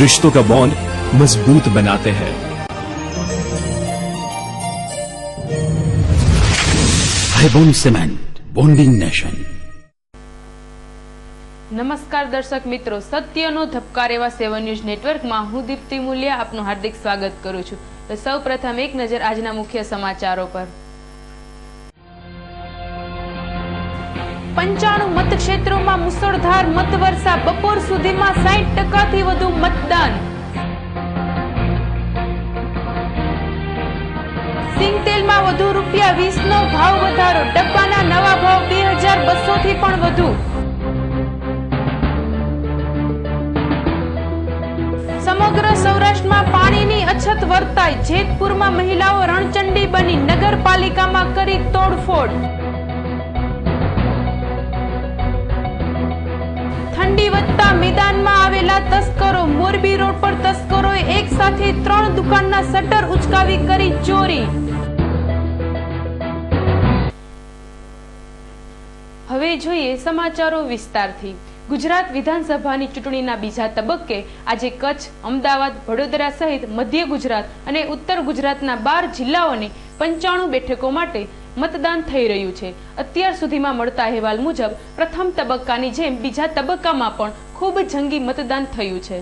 रिश्तों का बॉन्ड मजबूत बनाते हैं Haibon Cement, bonding nation. નમસ્કાર દર્શક મિત્રો સત્યનો ધબકાર એવા સેવન ન્યૂઝ નેટવર્કમાં હું દીપ્તિ મુલિયા આપનું હાર્દિક સ્વાગત કરું છું તો સૌ પ્રથમ એક નજર આજના મુખ્ય સમાચારો પર પંચાણું મતક્ષેત્રોમાં મુસળધાર મતવર્ષા બપોર સુધીમાં સાઠ ટકાથી વધુ મતદાન. સિંગતેલમાં વધુ રૂપિયા વીસ નો ભાવ વધારો. ડબ્બાના નવા ભાવ બે હજાર બસો થી પણ વધુ. સમગ્ર સૌરાષ્ટ્રમાં પાણીની અછત વર્તાય. જેતપુરમાં મહિલાઓ રણચંડી બની. નગરપાલિકામાં કરી તોડફોડ. ઠંડી વધતા મેદાનમાં આવેલા તસ્કરો મોરબી રોડ પર તસ્કરોએ એક સાથે ત્રણ દુકાનના શટર ઉચકાવી કરી ચોરી. હવે જોઈએ સમાચારો વિસ્તારથી. ગુજરાત વિધાનસભાની ચૂંટણીના બીજા તબક્કે આજે કચ્છ, અમદાવાદ, વડોદરા સહિત મધ્ય ગુજરાત અને ઉત્તર ગુજરાતના બાર જિલ્લાઓની પંચાણું બેઠકો માટે મતદાન થઈ રહ્યું છે. અત્યાર સુધીમાં મળતા અહેવાલ મુજબ, પ્રથમ તબક્કાની જેમ બીજા તબક્કામાં પણ ખૂબ જંગી મતદાન થયું છે.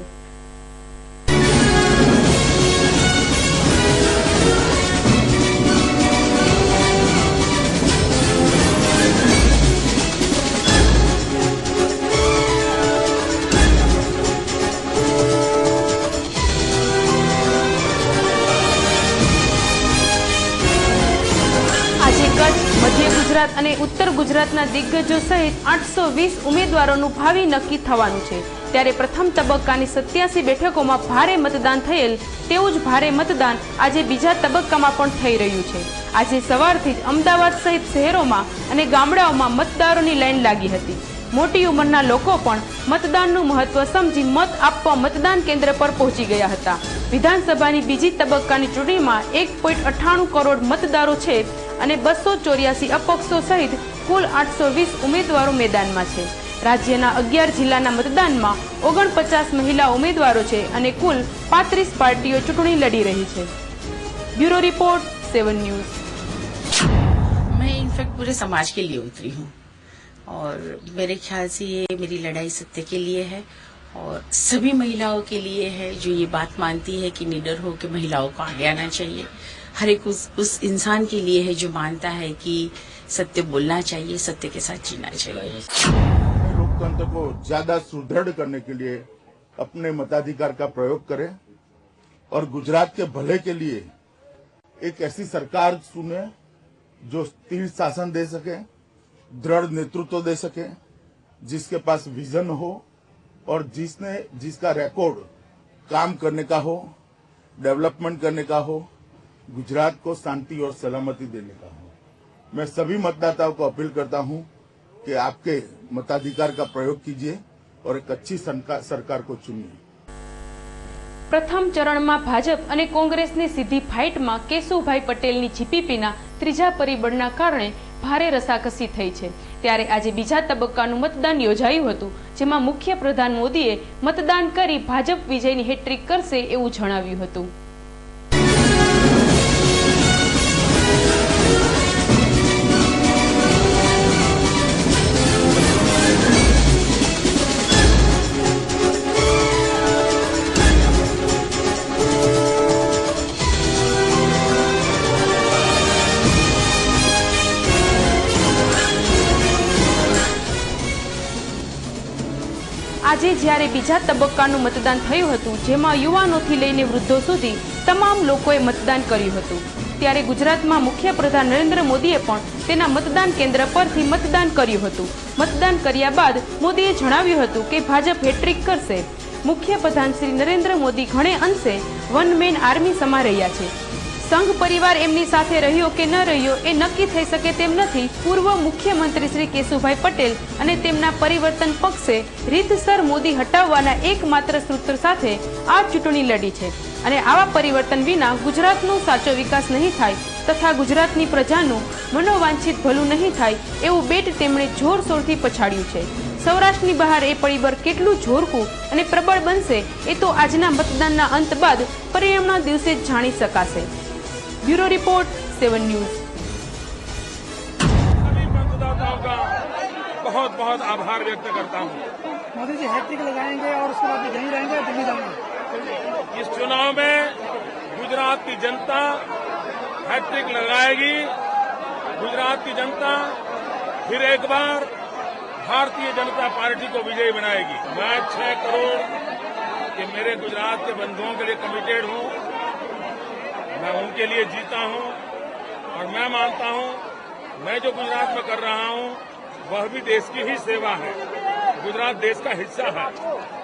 ગુજરાત અને ઉત્તર ગુજરાતના દિગ્ગજો સહિત આઠસો વીસ ઉમેદવારોનું ભાવિ નક્કી થવાનું છે. ત્યારે પ્રથમ તબક્કાની સત્યાસી બેઠકોમાં ભારે મતદાન થયેલ તેવું જ ભારે મતદાન આજે બીજા તબક્કામાં પણ થઈ રહ્યું છે. આજે સવારથી જ અમદાવાદ સહિત શહેરોમાં અને ગામડાઓમાં મતદારોની લાઈન લાગી હતી. મોટી ઉંમરના લોકો પણ મતદાનનું મહત્વ સમજી મત આપવા મતદાન કેન્દ્ર પર પહોંચી ગયા હતા. વિધાનસભાની બીજી તબક્કાની ચૂંટણીમાં એક પોઈન્ટ અઠ્ઠાણું કરોડ મતદારો છે અને બસો ચોર્યાસી અપક્ષો સહિત કુલ આઠસો વીસ ઉમેદવારો મેદાનમાં છે રાજ્યના અગિયાર જિલ્લાના મતદાનમાં ઓગણપચાસ મહિલા ઉમેદવારો છે અને કુલ પાંત્રીસ પાર્ટીઓ ચૂંટણી લડી રહી છે બ્યુરો રિપોર્ટ સેવન ન્યૂઝ मैं इनफैक्ट पूरे समाज के लिए उतरी हूँ और मेरे ख्याल से ये मेरी लड़ाई सत्य के लिए है और सभी महिलाओं के लिए है जो ये बात मानती है कि निडर हो के महिलाओं को आगे आना चाहिए हर एक उस, उस इंसान के लिए है जो मानता है कि सत्य बोलना चाहिए सत्य के साथ जीना चाहिए। लोकतंत्र को ज़्यादा सुदृढ़ करने के लिए अपने मताधिकार का प्रयोग करें और गुजरात के भले के लिए एक ऐसी सरकार सुने जो स्थिर शासन दे सके दृढ़ नेतृत्व दे सके जिसके पास विजन हो और जिसने जिसका रिकॉर्ड काम करने का हो डेवलपमेंट करने का हो गुजरात को शांति और सलामती देने का हो मैं सभी मतदाताओं को अपील करता हूं कि आपके मताधिकार का प्रयोग कीजिए और एक अच्छी सरकार सरकार को चुनिए પ્રથમ ચરણમાં ભાજપ અને કોંગ્રેસની સીધી ફાઇટમાં કેશુભાઈ પટેલની જીપીપીના ત્રીજા પરિબળના કારણે ભારે રસાકસી થઈ છે ત્યારે આજે બીજા તબક્કાનું મતદાન યોજાયું હતું જેમાં મુખ્ય પ્રધાન મોદીએ મતદાન કરી ભાજપ વિજયની હેટ્રિક કરશે એવું જણાવ્યું હતું જ્યારે બીજા તબક્કાનું મતદાન થયું હતું, જેમાં યુવાનોથી લઈને વૃદ્ધો સુધી તમામ લોકોએ મતદાન કર્યું હતું. ત્યારે ગુજરાતમાં મુખ્ય પ્રધાન નરેન્દ્ર મોદીએ પણ તેના મતદાન કેન્દ્ર પરથી મતદાન કર્યું હતું. મતદાન કર્યા બાદ મોદીએ જણાવ્યું હતું કે ભાજપ હેટ્રિક કરશે. મુખ્ય પ્રધાન શ્રી નરેન્દ્ર મોદી ઘણે અંશે વન મેન આર્મી સમા રહ્યા છે. સંઘ પરિવાર એમની સાથે રહ્યો કે ન રહ્યો એ નક્કી થઈ શકે તેમ નથી. પૂર્વ મુખ્યમંત્રી શ્રી કેશુભાઈ પટેલ અને તેમના પરિવર્તન પક્ષે રીતસર મોદી હટાવવાના એકમાત્ર સૂત્ર સાથે આ ચૂંટણી લડી છે. અને આવા પરિવર્તન વિના ગુજરાતનો સાચો વિકાસ નહીં થાય તથા ગુજરાતની પ્રજાનું મનોવાંછિત ભલું નહીં થાય એવું બેટ તેમણે જોરશોરથી પછાડ્યું છે. સૌરાષ્ટ્રની બહાર એ પરિબળ કેટલું જોરકું અને પ્રબળ બનશે એ તો આજના મતદાનના અંત બાદ પરિણામના દિવસે જ જાણી શકાશે. Bureau report seven news. सभी मतदाताओं का बहुत बहुत आभार व्यक्त करता हूँ। मोदी जी हैट्रिक लगाएँगे और उसके बाद यही रहेंगे दिल्ली जाएँगे। इस चुनाव में गुजरात की जनता हैट्रिक लगाएगी। गुजरात की जनता फिर एक बार भारतीय जनता पार्टी को विजयी बनाएगी। मैं छह करोड़ के मेरे गुजरात के बंधुओं के लिए कमिटेड हूँ। मैं उनके लिए जीता हूँ और मैं मानता हूँ मैं जो गुजरात में कर रहा हूँ वह भी देश की ही सेवा है गुजरात देश का हिस्सा है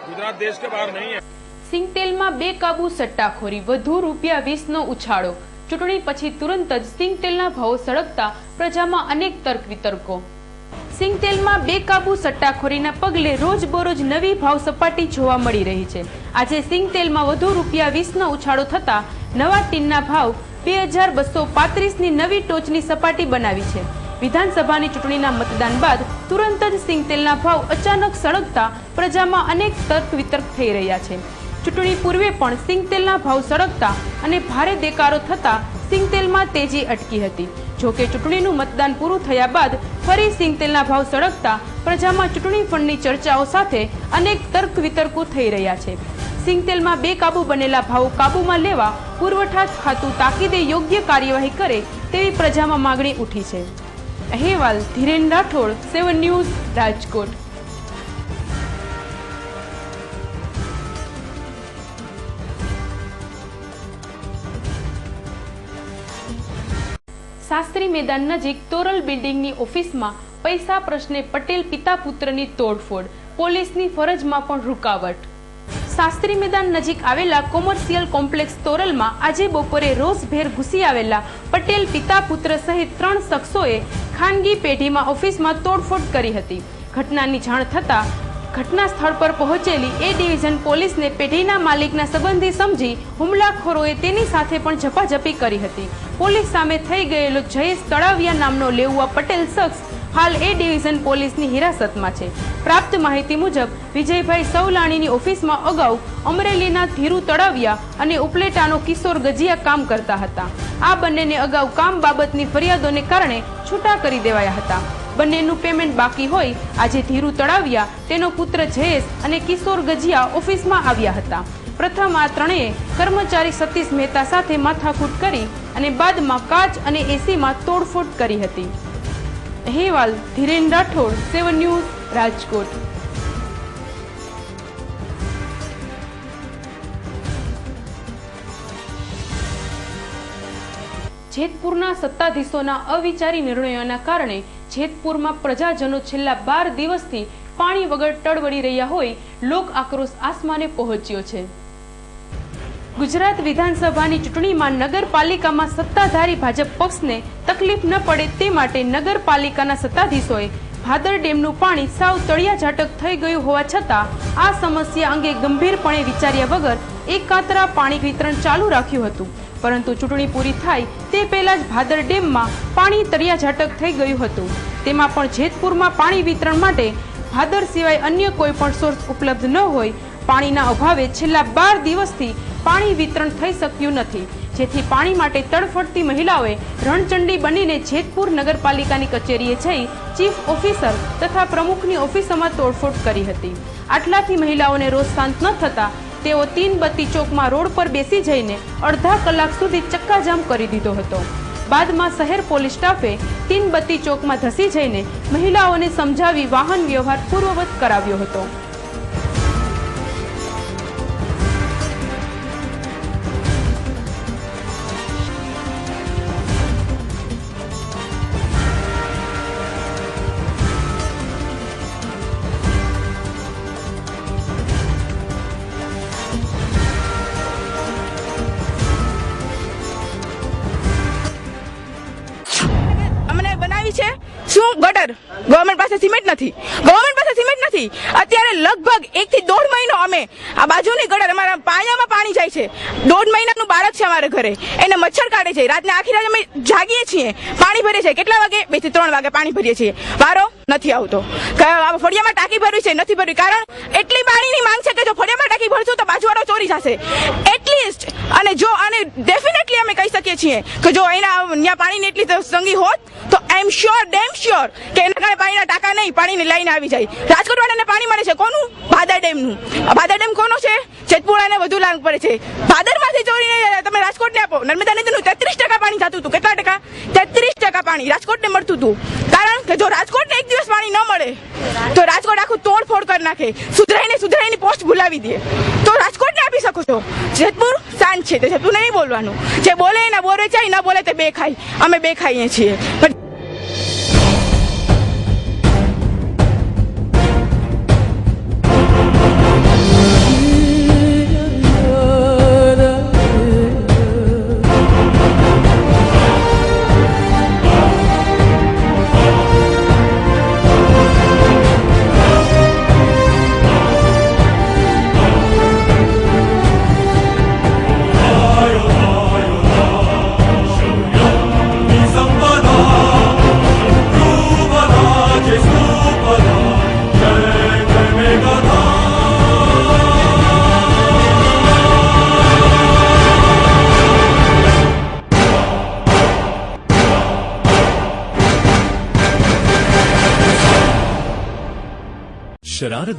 गुजरात देश के बाहर नहीं है સિંગતેલમાં બેકાબુ સટ્ટાખોરી વધુ રૂપિયા વીસનો ઉછાળો ચૂંટણી પછી તુરંત જ સિંગતેલના ભાવો સળગતા પ્રજામાં અનેક તર્ક વિતર્કો સિંગતેલમાં બેકાબુ સટ્ટાખોરીના પગલે રોજબરોજ નવી ભાવ સપાટી જોવા મળી રહી છે આજે સિંગતેલમાં વધુ રૂપિયા વીસનો ઉછાળો થતા નવા ટીનના ભાવ બે હજાર બસો પાંત્રીસની નવી ટોચની સપાટી બનાવી છે. વિધાનસભાની ચૂંટણીના મતદાન બાદ તુરંત જ સિંગતેલના ભાવ અચાનક સળગતા પ્રજામાં અનેક તર્ક વિતર્ક થઈ રહ્યા છે. ચૂંટણી પૂર્વે પણ સિંગતેલના ભાવ સળગતા અને ભારે દેકારો થતા સિંગતેલમાં તેજી અટકી હતી. જો કે ચૂંટણીનું મતદાન પૂરું થયા બાદ ફરી સિંગતેલના ભાવ સળગતા પ્રજામાં ચૂંટણી ફંડની ચર્ચાઓ સાથે અનેક તર્ક વિતર્કો થઈ રહ્યા છે. સિંગતેલમાં બેકાબુ બનેલા ભાવ કાબૂમાં લેવા પુરવઠા ખાતું તાકીદે યોગ્ય કાર્યવાહી કરે તેવી પ્રજામાં માગણી ઉઠી છે. અહેવાલ ધીરેન રાઠોડ, સેવન ન્યૂઝ, રાજકોટ. શાસ્ત્રી મેદાન નજીક તોરલ બિલ્ડિંગની ઓફિસમાં પૈસા પ્રશ્ને પટેલ પિતા પુત્રની તોડફોડ, પોલીસની ફરજમાં પણ રૂકાવટ. શાસ્ત્રી મેદાન નજીક આવેલા કોમર્શિયલ કોમ્પ્લેક્સ તોરલમાં આજે બપોરે રોષભેર ઘૂસી આવેલા પટેલ પિતા પુત્ર સહિત ત્રણ શખ્સોએ ખાનગી પેઢીમાં ઓફિસમાં તોડફોડ કરી હતી. ઘટનાની જાણ થતાં ઘટના સ્થળ પર પહોંચેલી એ ડિવિઝન પોલીસને પેઢીના માલિકના સંબંધી સમજી હુમલાખોરોએ તેની સાથે પણ ઝપાઝપી કરી હતી. પોલીસ સામે થઈ ગયેલો જયેશ તળાવિયા નામનો લેઉવા પટેલ શખ્સ હાલ એ ડિવિઝન પોલીસની હિરાસતમાં છે. પ્રાપ્ત માહિતી મુજબ, વિજયભાઈ સૌલાણીની ઓફિસમાં અગાઉ અમરેલીના ધીરુ તળાવિયા અને ઉપલેટાનો કિશોર ગજિયા કામ કરતા હતા. આ બંનેને અગાઉ કામ બાબતની ફરિયાદોને કારણે છૂટા કરી દેવાયા હતા. બંનેનું પેમેન્ટ બાકી હોય, આજે ધીરુ તળાવિયા, તેનો પુત્ર જયેશ અને કિશોર ગજિયા ઓફિસમાં આવ્યા હતા. પ્રથમ આ ત્રણેય કર્મચારી સતીશ મહેતા સાથે માથાકૂટ કરી અને બાદમાં કાચ અને એસીમાં તોડફોડ કરી હતી. અહેવાલ ધીરેન રાઠોડ, સેવન ન્યૂઝ, રાજકોટ. જેતપુરના સત્તાધીશોના અવિચારી નિર્ણયોના કારણે જેતપુરમાં પ્રજાજનો છેલ્લા બાર દિવસથી પાણી વગર ટળવળી રહ્યા હોય, લોક આક્રોશ આસમાને પહોંચ્યો છે. ગુજરાત વિધાનસભાની ચૂંટણીમાં નગરપાલિકામાં સત્તાધારી ભાજપ પક્ષને તકલીફ ન પડે તે માટે નગરપાલિકાના સત્તાધીશોએ ભાદર ડેમનું પાણી સાવ તળિયા ઝાટક થઈ ગયું હોવા છતાં આ સમસ્યા અંગે ગંભીરપણે વિચાર્યા વગર એકાતરા પાણી વિતરણ ચાલુ રાખ્યું હતું. પરંતુ ચૂંટણી પૂરી થાય તે પહેલાં જ ભાદર ડેમમાં પાણી તળિયા ઝાટક થઈ ગયું હતું. તેમાં પણ જેતપુરમાં પાણી વિતરણ માટે ભાદર સિવાય અન્ય કોઈ પણ સોર્સ ઉપલબ્ધ ન હોય. પાણીના અભાવે છેલ્લા બાર દિવસથી પાણી વિતરણ થઈ શક્યું નથી. જેથી પાણી માટે તડફડતી મહિલાઓએ રણચંડી બનીને જેતપુર નગરપાલિકાની કચેરીએ જઈ ચીફ ઓફિસર તથા પ્રમુખની ઓફિસોમાં તોડફોડ કરી હતી. આટલાથી મહિલાઓને રોષ શાંત ન થતા તેઓ તીન બત્તી ચોકમાં રોડ પર બેસી જઈને અડધા કલાક સુધી ચક્કાજામ કરી દીધો હતો. બાદમાં શહેર પોલીસ સ્ટાફે તીન બત્તી ચોકમાં ધસી જઈને મહિલાઓને સમજાવી વાહન વ્યવહાર પૂર્વવત કરાવ્યો હતો. શું ગવર્મેન્ટ પાસે સિમેન્ટ નથી. ગવર્મેન્ટ પાસે સિમેન્ટ નથી. અત્યારે લગભગ એક થી દોઢ મહિનો અમે આ બાજુની ગટર અમારા પાયામાં પાણી જાય છે. દોઢ મહિનાનું બાળક છે અમારા ઘરે. એને મચ્છર કાઢે છે. રાતના આખી રાત અમે જાગીએ છીએ. પાણી ભરીએ છીએ. કેટલા વાગે? બેથી ત્રણ વાગે પાણી ભરીએ છીએ. વારો નથી આવતો. ફળિયામાં ટાંકી ભરવી છે, નથી ભરવી કારણ એટલી પાણીની માંગ છે કે જો ફળિયામાં ટાંકી ભરશું તો બાજુવાળો ચોરી જશે. એટલીસ્ટ અને જો, અને ડેફિનેટલી અમે કહી શકીએ છીએ કે જો એના ત્યાં પાણીની એટલી તંગી હોત, તો I am sure damn sure કે એના કારણે પાણીના ટાંકા નહીં, પાણીની લાઈન આવી જાય. રાજકોટ પાણી મળે છે. કોનું? ભાદર ડેમનું. ભાદર ડેમ કોનો છે? જેતપુરાને વધુ લાંગ પડે છે. ભાદરમાંથી ચોરીને, તમે રાજકોટને આપો. નર્મદા નદીનું તેત્રીસ ટકા પાણી થતું હતું. કેટલા ટકા? તેત્રીસ ટકા પાણી રાજકોટને મળતું હતું. કારણ કે જો રાજકોટને એક દિવસ પાણી ન મળે, તો રાજકોટ આખું તોડફોડ કરી નાખે. સુધરાઈને સુધરાઈની પોસ્ટ ભૂલાવી દે. તો રાજકોટને આપી શકો છો. જેતપુર શાંત છે. તો જેતપુર નહીં બોલવાનું. જે બોલે એના બોરે, ચાય ના બોલે તે બે ખાય. અમે બે ખાઈએ છીએ.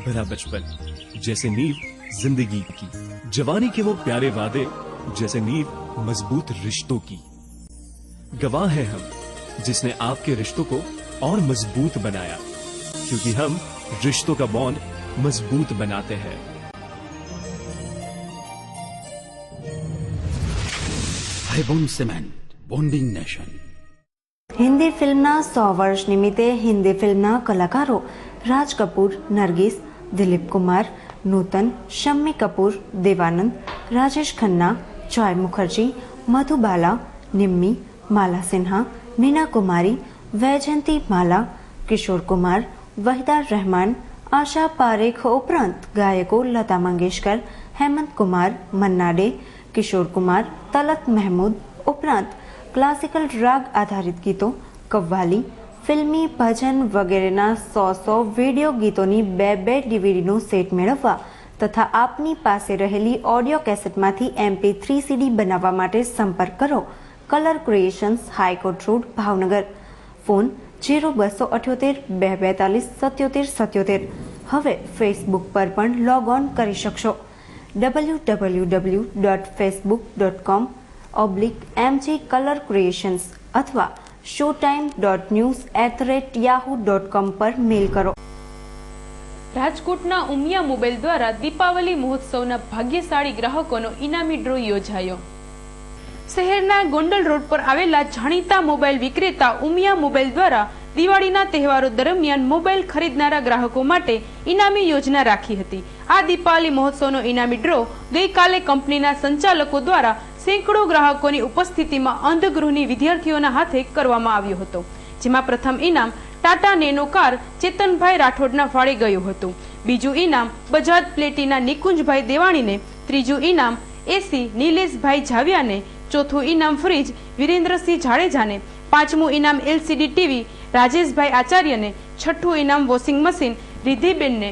भरा बचपन जैसे नींव जिंदगी की जवानी के वो प्यारे वादे जैसे नींव मजबूत रिश्तों की गवाह है हम जिसने आपके रिश्तों को और मजबूत बनाया क्योंकि हम रिश्तों का बॉन्ड मजबूत बनाते हैं Highbone Cement, bonding nation. Hindi ફિલ્મના સો વર્ષ નિમિત્તે હિન્દી ફિલ્મના કલાકારો રાજ કપૂર નરગીસ दिलीप कुमार, नूतन, शम्मी कपूर, देवानंद, राजेश खन्ना जॉय मुखर्जी मधुबाला निम्मी, माला सिन्हा, मीना कुमारी, वैजयंती माला, किशोर कुमार वहीदार रहमान, आशा पारेख उपरांत गायकों लता मंगेशकर, हेमंत कुमार मन्नाडे किशोर कुमार, तलत महमूद, उपरांत क्लासिकल राग आधारित गीतों, कव्वाली ફિલ્મી ભજન વગેરેના સો સો વીડિયો ગીતોની બે બે ડીવીડીનું સેટ મેળવવા તથા આપની પાસે રહેલી ઓડિયો કેસેટમાંથી એમપી થ્રી સીડી બનાવવા માટે સંપર્ક કરો. Colour creations, high court road Bhavnagar. Phone zero બસો અઠ્યોતેર, બે બેતાલીસ, સત્યોતેર સત્યોતેર. હવે ફેસબુક પર પણ લોગ ઓન કરી શકશો. W W W dot Facebook dot com oblique MG colour creations અથવા show time dot news at rate Yahoo dot com પર મેલ કરો. રાજકોટના ઉમિયા મોબાઈલ દ્વારા દીપાવલી મહોત્સવના ભાગ્યશાળી ગ્રાહકોનો ઇનામી ડ્રો યોજાયો. શહેરના ગોંડલ રોડ પર આવેલા જાણીતા મોબાઈલ વિક્રેતા ઉમિયા મોબાઈલ દ્વારા દિવાળીના તહેવારો દરમિયાન મોબાઈલ ખરીદનારા ગ્રાહકો માટે ઇનામી યોજના રાખી હતી. આ દીપાવલી મહોત્સવનો ઇનામી ડ્રો ગઈકાલે કંપનીના સંચાલકો દ્વારા સેંકડો ગ્રાહકોની ઉપસ્થિતિમાં અંધગૃહની વિદ્યાર્થીઓના હાથે કરવામાં આવ્યો હતો, જેમાં પ્રથમ ઇનામ ટાટા નેનો કાર ચેતનભાઈ રાઠોડના ફાળે ગયું હતું. બીજું ઇનામ બજાજ પ્લેટીના નિકુંજભાઈ દેવાણીને, ત્રીજું ઇનામ એસી નિલેશભાઈ જાવિયાને, ચોથું ઇનામ ફ્રીજ વિરેન્દ્રસિંહ જાડેજાને, પાંચમું ઇનામ એલસીડી ટીવી રાજેશભાઈ આચાર્યને, છઠ્ઠું ઇનામ વોશિંગ મશીન રિધિબેનને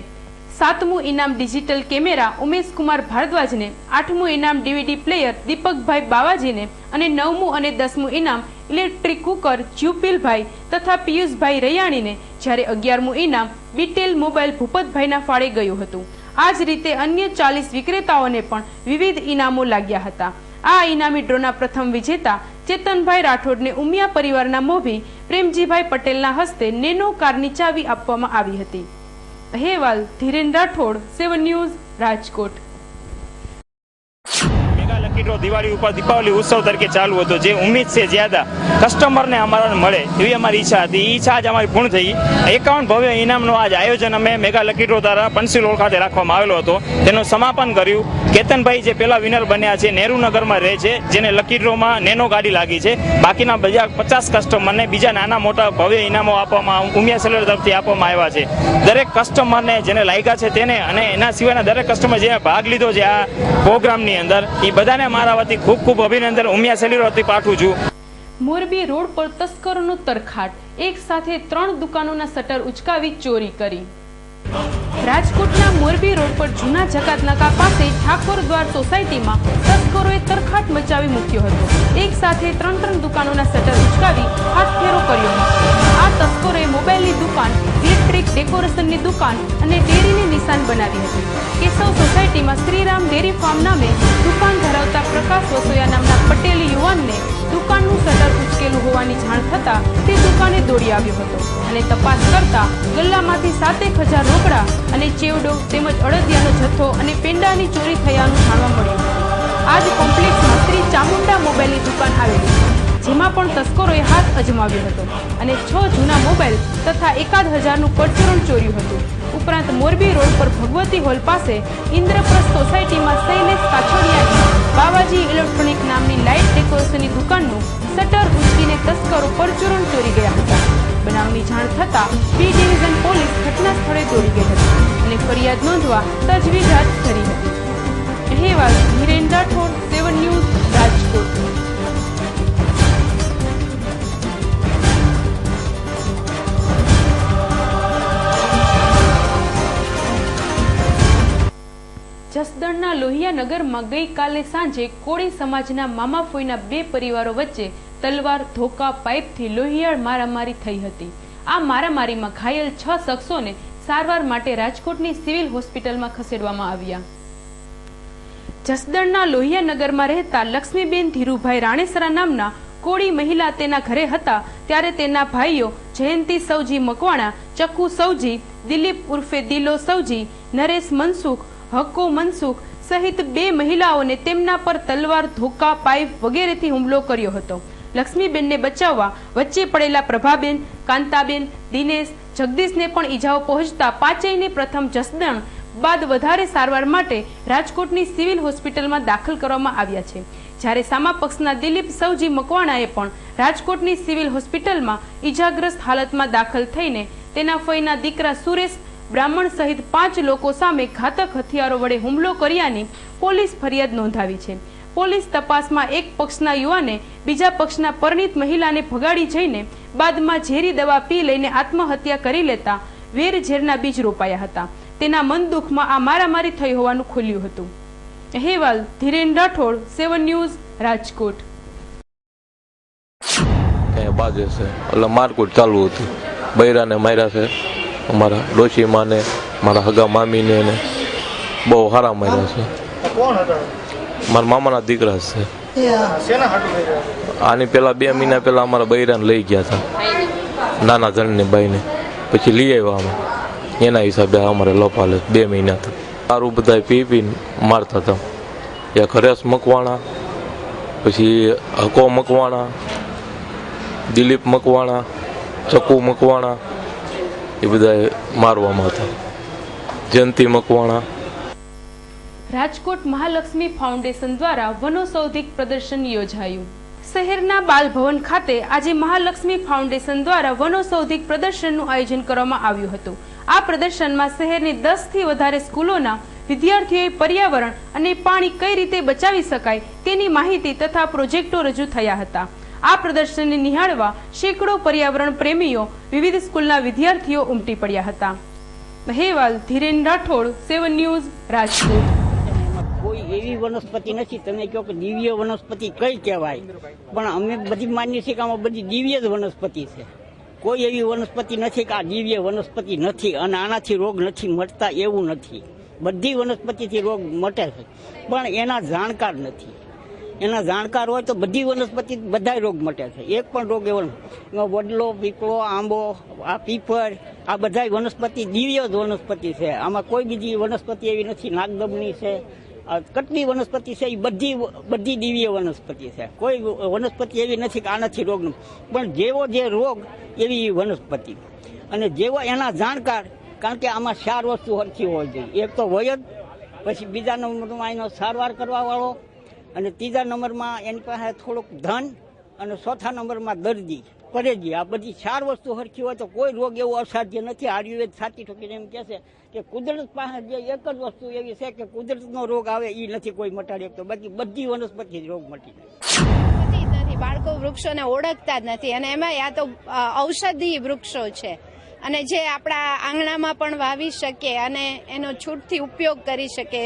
સાતમું ઇનામ ડિજિટલ કેમેરા ઉમેશ કુમાર ભારદ્વાજને, આઠમું ઇનામ ડીવીડી પ્લેયર દીપકભાઈ બાવાજીને અને નવમું અને દસમું ઇનામ ઇલેક્ટ્રિક કુકર જ્યુપિલભાઈ તથા પિયુષભાઈ રૈયાણીને જ્યારે અગિયારમું ઇનામ બીટેલ મોબાઈલ ભૂપતભાઈના ફાળે ગયું હતું. આ જ રીતે અન્ય ચાલીસ વિક્રેતાઓને પણ વિવિધ ઇનામો લાગ્યા હતા. આ ઇનામી ડ્રોના પ્રથમ વિજેતા ચેતનભાઈ રાઠોડને ઉમિયા પરિવારના મોભી પ્રેમજીભાઈ પટેલના હસ્તે નેનો કારની ચાવી આપવામાં આવી હતી. અહેવાલ Dhiren Rathod seven news Rajkot. Mega Diwali ઉપર દીપાવલી ઉત્સવ તરીકે ચાલુ હતો. જે ઉમ્મીદ છે જ્યાદા કસ્ટમરને અમારા મળે એવી અમારી ઈચ્છા હતી. એ ઈચ્છા આજ અમારી પૂર્ણ થઈ. એકાવન ભવ્ય ઇનામનું આજ આયોજન અમે મેગા લકી દ્વારા રોડ ખાતે રાખવામાં આવેલો હતો. તેનું સમાપન કર્યું. કેતનભાઈ જે પેલા વિનર બન્યા છે નહેરુનગરમાં રહે છે, જેને લકી નેનો ગાડી લાગી છે. બાકીના બીજા પચાસ કસ્ટમરને બીજા નાના મોટા ભવ્ય ઇનામો આપવામાં ઉમિયા સેલર તરફથી આપવામાં આવ્યા છે. દરેક કસ્ટમરને જેને લાગ્યા છે તેને અને એના સિવાયના દરેક કસ્ટમર જે ભાગ લીધો છે આ પ્રોગ્રામની અંદર એ બધાને મારા વતી ખૂબ ખૂબ અભિનંદન. ઉમિયા સેલ્યુલર વતી પાઠવું છું. મોરબી રોડ પર તસ્કરોનો તરખાટ. એક સાથે ત્રણ દુકાનોના શટર ઉચકાવી ચોરી કરી. રાજકોટના મોરબી રોડ પર જૂના જકાત નાકા પાસે ઠાકોર દ્વાર સોસાયટીમાં તસ્કરોએ તરખાટ મચાવી મૂક્યો હતો. એક સાથે ત્રણ ત્રણ દુકાનોના શટર ઉચકાવી હાથફેરો કર્યો આ તસ્કરોએ મોબાઈલની દુકાન ઇલેક્ટ્રિક ડેકોરેશનની દુકાન અને ડેરીની નિશાન બનાવી હતી. કેશવ સોસાયટીમાં શ્રીરામ ડેરી ફાર્મ નામે દુકાન ધરાવતા પ્રકાશ વસોયા નામના પટેલ યુવાનને દુકાનનું શટર ઉચકેલું હોવાની જાણ થતાં તે દુકાને દોડી આવ્યો હતો અને તપાસ કરતા ગલ્લામાંથી સાતેક હજાર રોકડા અને ચેવડો તેમજ અડદિયાનો જથ્થો અને પેંડાની ચોરી થયાનું જાણવા મળ્યું. આ જ કોમ્પ્લેક્સમાં શ્રી ચામુંડા મોબાઈલની દુકાન આવેલી જેમાં પણ તસ્કરોએ હાથ અજમાવ્યો હતો અને છ જૂના મોબાઈલ તથા એકાદ હજારનું પરચુરણ ચોર્યું હતું. ઉપરાંત મોરબી રોડ પર ભગવતી હોલ પાસે ઇન્દ્રપ્રસ્થ સોસાયટીમાં શૈલેષ કાછડિયાની બાવાજી ઇલેક્ટ્રોનિક નામની લાઇટ ડેકોરેશનની દુકાનનું શટર ઉચકીને તસ્કરો પરચુરણ ચોરી ગયા હતા. બનાવની જાણ થતાં બી ડિવિઝન પોલીસ ઘટના સ્થળે દોડી ગઈ હતી અને ફરિયાદ નોંધવા તજવીજ હાથ ધરી હતી. અહેવાલ હિરેન રાઠોડ, સેવન ન્યૂઝ, રાજકોટ. જસદણના લોહિયા નગરમાં ગઈકાલે સાંજે કોળી સમાજના મામા ફોઈના બે પરિવારો વચ્ચે તલવાર, ધોકા, પાઇપથી લોહિયાળ મારામારી થઈ હતી. આ મારામારીમાં ઘાયલ છ શખ્સોને સારવાર માટે રાજકોટની સિવિલ હોસ્પિટલમાં ખસેડવામાં આવ્યા. જસદણના લોહિયા નગરમાં રહેતા લક્ષ્મીબેન ધીરુભાઈ રાણેસરા નામના કોળી મહિલા તેના ઘરે હતા, ત્યારે તેના ભાઈઓ જયંતિ સૌજી મકવાણા ચક્કુ સૌજી દિલીપ ઉર્ફે દિલો સૌજી નરેશ મનસુખ હક્કો મનસુખ સહિત બે મહિલાઓને તેમના પર તલવાર, ધોકા, પાઇપ વગેરેથી હુમલો કર્યો હતો. લક્ષ્મીબેનને બચાવવા વચ્ચે પડેલા પ્રભાબેન, કાંતાબેન, દિનેશ, જગદીશને પણ ઈજાઓ પહોંચતા પાંચેયને પ્રથમ જસદણ બાદ વધારે સારવાર માટે રાજકોટની સિવિલ હોસ્પિટલમાં દાખલ કરવામાં આવ્યા છે. જ્યારે સામા પક્ષના દિલીપ સૌજી મકવાણાએ પણ રાજકોટની સિવિલ હોસ્પિટલમાં ઈજાગ્રસ્ત હાલતમાં દાખલ થઈને તેના ફઈના દીકરા સુરેશ બ્રાહ્મણ સહિત પાંચ લોકો સામે ઘાતક હથિયારો વડે હુમલો કર્યાની પોલીસ ફરિયાદ નોંધાવી છે. પોલીસ તપાસમાં એક પક્ષના યુવાને બીજા પક્ષના પરિણીત મહિલાને ભગાડી જઈને બાદમાં ઝેરી દવા પી લઈને આત્મહત્યા કરી લેતા વેર ઝેરના બીજ રોપાયા હતા. તેના મન દુઃખમાં આ મારામારી થઈ હોવાનું ખુલ્યું હતું. અહેવાલ ધીરેન રાઠોડ, સેવન ન્યૂઝ, રાજકોટ. બાજે છે. એટલે મારકુટ ચાલુ હતી. બૈરાને માર્યા છે. અમારા ડોશીમાને મારા હગા મામીને ને બહુ સારા માર્યા છે. મારા મામાના દીકરા છે. આની પહેલાં બે મહિના પહેલા અમારા બૈરાને લઈ ગયા હતા. નાના જણની બાઈને. પછી લઈ આવ્યા અમે. એના હિસાબે અમારે લપાલે બે મહિનાથી સારું બધા પી પીને મારતા હતા. એ ખરેશ મકવાણા પછી હકો મકવાણા દિલીપ મકવાણા ચકુ મકવાણા એ બધા મારવામાં હતા. જયંતિ મકવાણા. રાજકોટ મહાલક્ષ્મી ફાઉન્ડેશન દ્વારા વનોસૌધિક પ્રદર્શન યોજાયું. શહેરના બાલભવન ખાતે આજે મહાલક્ષ્મી ફાઉન્ડેશન દ્વારા વનોસૌધિક પ્રદર્શનનું આયોજન કરવામાં આવ્યું હતું. આ પ્રદર્શનમાં શહેરની દસથી વધારે સ્કૂલોના વિદ્યાર્થીઓએ પર્યાવરણ અને પાણી કઈ રીતે બચાવી શકાય તેની માહિતી તથા પ્રોજેક્ટો રજૂ થયા હતા. આ પ્રદર્શનને નિહાળવા સેંકડો પર્યાવરણ પ્રેમીઓ વિવિધ સ્કૂલના વિદ્યાર્થીઓ ઉમટી પડ્યા હતા. મહેવાલ ધીરેન રાઠોડ, સેવન ન્યૂઝ, રાજકોટ. કોઈ એવી વનસ્પતિ નથી, તમે કહો કે દિવ્ય વનસ્પતિ કઈ કહેવાય? પણ અમે બધી માનીએ છીએ કે આમાં બધી દિવ્ય જ વનસ્પતિ છે. કોઈ એવી વનસ્પતિ નથી કે આ દિવ્ય વનસ્પતિ નથી અને આનાથી રોગ નથી મટતા એવું નથી. બધી વનસ્પતિથી રોગ મટે છે. પણ એના જાણકાર નથી. એના જાણકાર હોય તો બધી વનસ્પતિ બધા રોગ મટે છે. એક પણ રોગ એવો વડલો, પીપળો, આંબો, આ પીપર આ બધા વનસ્પતિ, દિવ્ય જ વનસ્પતિ છે. આમાં કોઈ બીજી વનસ્પતિ એવી નથી. નાગદમની છે. આ કેટલી વનસ્પતિ છે. એ બધી બધી દિવ્ય વનસ્પતિ છે. કોઈ વનસ્પતિ એવી નથી કે આનાથી રોગ રોગનું. પણ જેવો જે રોગ એવી વનસ્પતિ. અને જેવો એના જાણકાર, કારણ કે આમાં ચાર વસ્તુ હરખી હોવી જોઈએ. એક તો વય જ પછી બીજા નંબરમાં એનો સારવાર કરવા વાળો અને ત્રીજા નંબરમાં એની પાસે થોડુંક ધન અને ચોથા નંબરમાં દર્દી. પરેજી આ બધી ચાર વસ્તુ હરખી હોય તો કોઈ રોગ એવો અસાધ્ય નથી. આયુર્વેદ સાચી ઠોકીને એમ કહે છે કે કુદરત પાસે જે એક જ વસ્તુ એવી છે કે કુદરતનો રોગ આવે એ નથી કોઈ મટાડી. શકતો બાકી બધી વનસ્પતિ રોગ મટી જાય. બાળકો વૃક્ષોને ઓળખતા જ નથી અને એમાં આ તો ઔષધિ વૃક્ષો છે. અને જે આપણા આંગણામાં પણ વાવી શકે અને એનો છૂટથી ઉપયોગ કરી શકે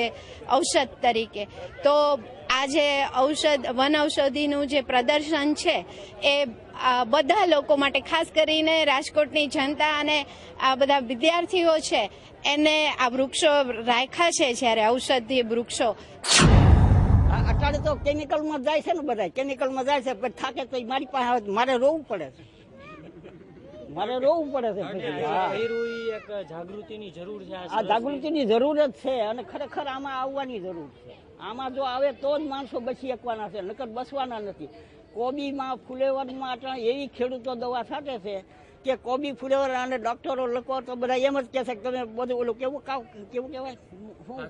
ઔષધ તરીકે. તો આ જે ઔષધ, વન ઔષધિનું જે પ્રદર્શન છે, એ બધા લોકો માટે, ખાસ કરીને રાજકોટની જનતા અને આ બધા વિદ્યાર્થીઓ છે, એને આ વૃક્ષો રાખ્યા છે જ્યારે ઔષધીય વૃક્ષો. અત્યારે તો કેમિકલમાં જાય છે ને બધા કેમિકલમાં જાય છે, પણ થાકે તો મારી પાસે મારે રોવું પડે છે. મારે રોવું પડે છે. એક જાગૃતિની જરૂર છે આ જાગૃતિની જરૂર જ છે અને ખરેખર આમાં આવવાની જરૂર છે. આમાં જો આવે તો જ માણસો બચી શકવાના છે નકર બસવાના નથી. કોબીમાં ફુલેવરમાં અટાણે એવી ખેડૂતો દવા છાંટે છે કે કોબી ફુલેવર અને ડોક્ટરો લોકો તો બધા એમ જ કહે છે કે તમે બધું ઓલું કેવું કાવ કેવું કહેવાય? શું?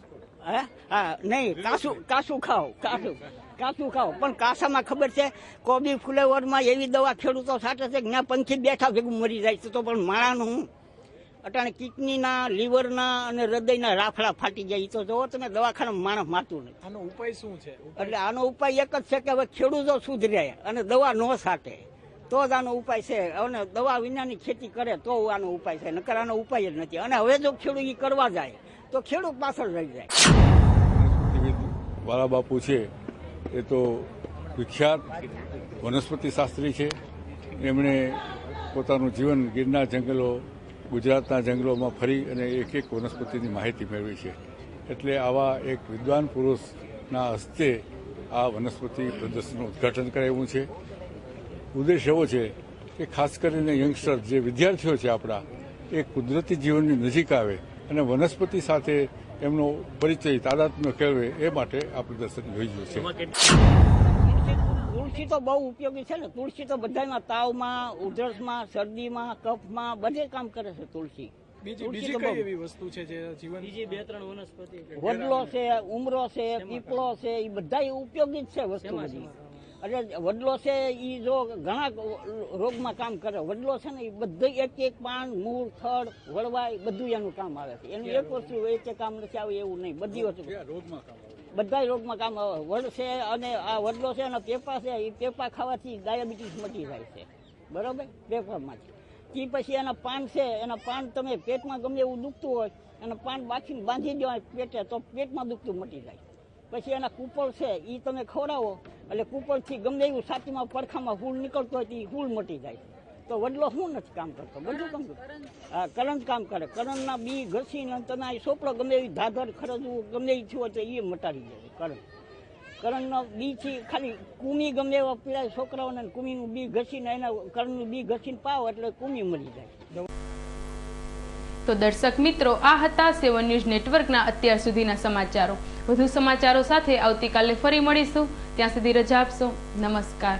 હે? હા નહીં કાસું કાસું ખાઓ કાસું કાસું ખાઓ. પણ કાસામાં ખબર છે કોબી ફ્લેવરમાં એવી દવા ખેડૂતો સાટે છે કે ત્યાં પંખી બેઠા ભેગું મરી જાય છે તો પણ માળાનું હું અટાણે કિડનીના લીવરના અને હૃદયના રાફડા ફાટી જાય તો જોવો તમે દવાખાના માણસ મારતું નહીં આનો ઉપાય શું છે? એટલે આનો ઉપાય એક જ છે કે હવે ખેડૂતો સુધરે અને દવા ન સાટે તો જ આનો ઉપાય છે. અને દવા વિનાની ખેતી કરે તો આનો ઉપાય છે. નકર આનો ઉપાય જ નથી. અને હવે જો ખેડૂત ઈ કરવા જાય તો ખેડૂત પાછળ રહી જાય. વાલા બાપુ છે, એ તો વિખ્યાત વનસ્પતિ શાસ્ત્રી છે. એમણે પોતાનું જીવન ગીરના જંગલો, ગુજરાતના જંગલોમાં ફરી અને એક એક વનસ્પતિની માહિતી મેળવી છે. એટલે આવા એક વિદ્વાન પુરુષના હસ્તે આ વનસ્પતિ પ્રદર્શનનું ઉદ્ઘાટન કરાવ્યું છે. ઉદ્દેશ એવો છે કે ખાસ કરીને યંગસ્ટર, જે વિદ્યાર્થીઓ છે આપણા, એ કુદરતી જીવનની નજીક આવે અને વનસ્પતિ સાથે એમનો પરિચય તાદાત્મ્ય કેળવે એ માટે આ પ્રદર્શન યોજ્યું છે. તુલસી તો બહુ ઉપયોગી છે ને. તુલસી તો બધામાં તાવમાં ઉધરસમાં શરદીમાં કફમાં બધે કામ કરે છે તુલસી. બીજી તુલસી બીજી તો કઈ એવી વસ્તુ છે જે જીવન બીજી બે ત્રણ વનસ્પતિ વડલો છે ઉમરો છે પીપળો છે એ બધા ઉપયોગી જ છે વસ્તુ બધી. એટલે વડલો છે એ જો ઘણા રોગમાં કામ કરે. વડલો છે ને એ બધું એક એક પાન મૂળ થડ વળવાય બધું એનું કામ આવે છે. એનું એક વસ્તુ એક કામ નથી આવે એવું નહીં. બધી વસ્તુ. બધા રોગમાં કામ આવે? વડ છે અને આ વડલો છે અને પેપા છે એ પેપા ખાવાથી ડાયાબિટીસ મટી જાય છે. બરોબર? પેપરમાંથી એ પછી એના પાન છે એના પાન તમે પેટમાં ગમે એવું દુખતું હોય એના પાન બાકી બાંધી દો પેટે તો પેટમાં દુખતું મટી જાય. પછી એના કૂપળ છે એ તમે ખવડાવો. એટલે કૂપળથી ગમે એવું સાચીમાં પડખામાં ફૂલ નીકળતો હોય તો એ ફૂલ મટી જાય. તો વડલો શું નથી કામ કરતો? બધું કામ હા કરંટ કામ કરે. કરંટના બી ઘસીને તના એ સોપડો ગમે એવી ધાધર ખરજવું ગમે એ થયું તો એ મટાડી જાય કરંટ. કરણનો છે ખાલી કુમી ગમે એવા પીડાય છોકરાઓને કુમીનું બી ઘસીને એના કરણનું બી ઘસીને પાવ એટલે કુમી મરી જાય. તો દર્શક મિત્રો, આ હતા સેવન ન્યૂઝ નેટવર્કના અત્યાર સુધીના સમાચારો. વધુ સમાચારો સાથે આવતીકાલે ફરી મળીશું. ત્યાં સુધી રજા આપશો. નમસ્કાર.